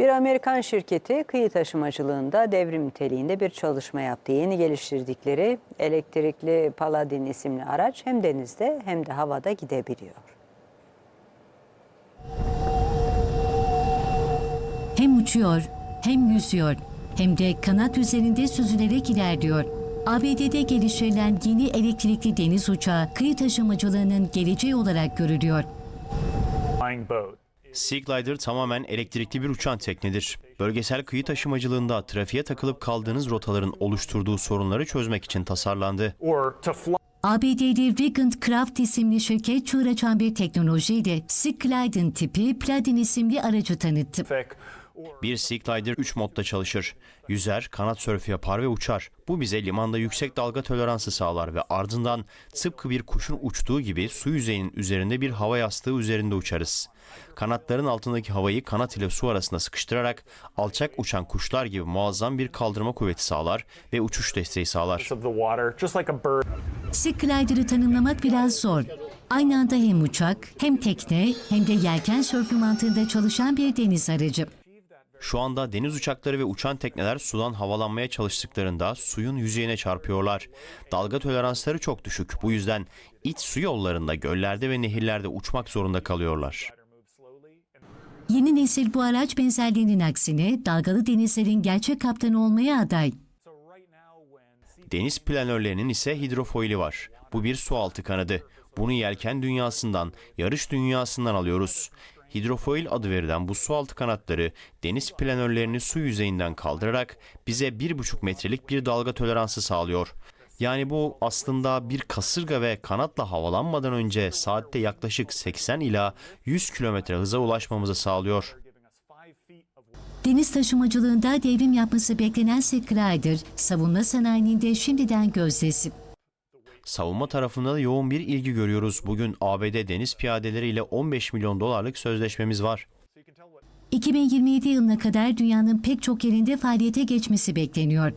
Bir Amerikan şirketi kıyı taşımacılığında devrim niteliğinde bir çalışma yaptı. Yeni geliştirdikleri elektrikli Paladin isimli araç hem denizde hem de havada gidebiliyor. Hem uçuyor, hem yüzüyor, hem de kanat üzerinde süzülerek ilerliyor. ABD'de geliştirilen yeni elektrikli deniz uçağı kıyı taşımacılığının geleceği olarak görülüyor. Sea Glider tamamen elektrikli bir uçan teknedir. Bölgesel kıyı taşımacılığında trafiğe takılıp kaldığınız rotaların oluşturduğu sorunları çözmek için tasarlandı. ABD'li Regent Craft isimli şirket çığır açan bir teknolojiyle Sea tipi Platin isimli aracı tanıttı. Bir Sea Glider 3 modda çalışır. Yüzer, kanat sörfü yapar ve uçar. Bu bize limanda yüksek dalga toleransı sağlar ve ardından tıpkı bir kuşun uçtuğu gibi su yüzeyinin üzerinde bir hava yastığı üzerinde uçarız. Kanatların altındaki havayı kanat ile su arasında sıkıştırarak alçak uçan kuşlar gibi muazzam bir kaldırma kuvveti sağlar ve uçuş desteği sağlar. Sea Glider'ı tanımlamak biraz zor. Aynı anda hem uçak, hem tekne, hem de yelken sörfü mantığında çalışan bir deniz aracı. Şu anda deniz uçakları ve uçan tekneler sudan havalanmaya çalıştıklarında suyun yüzeyine çarpıyorlar. Dalga toleransları çok düşük. Bu yüzden iç su yollarında, göllerde ve nehirlerde uçmak zorunda kalıyorlar. Yeni nesil bu araç benzerliğinin aksine dalgalı denizlerin gerçek kaptanı olmaya aday. Deniz planörlerinin ise hidrofoili var. Bu bir su altı kanadı. Bunu yelken dünyasından, yarış dünyasından alıyoruz. Hidrofoil adı verilen bu su altı kanatları deniz planörlerini su yüzeyinden kaldırarak bize 1,5 metrelik bir dalga toleransı sağlıyor. Yani bu aslında bir kasırga ve kanatla havalanmadan önce saatte yaklaşık 80 ila 100 kilometre hıza ulaşmamızı sağlıyor. Deniz taşımacılığında devrim yapması beklenen Glider, savunma sanayinin de şimdiden gözdesi. Savunma tarafında da yoğun bir ilgi görüyoruz. Bugün ABD deniz piyadeleriyle 15 milyon dolarlık sözleşmemiz var. 2027 yılına kadar dünyanın pek çok yerinde faaliyete geçmesi bekleniyor.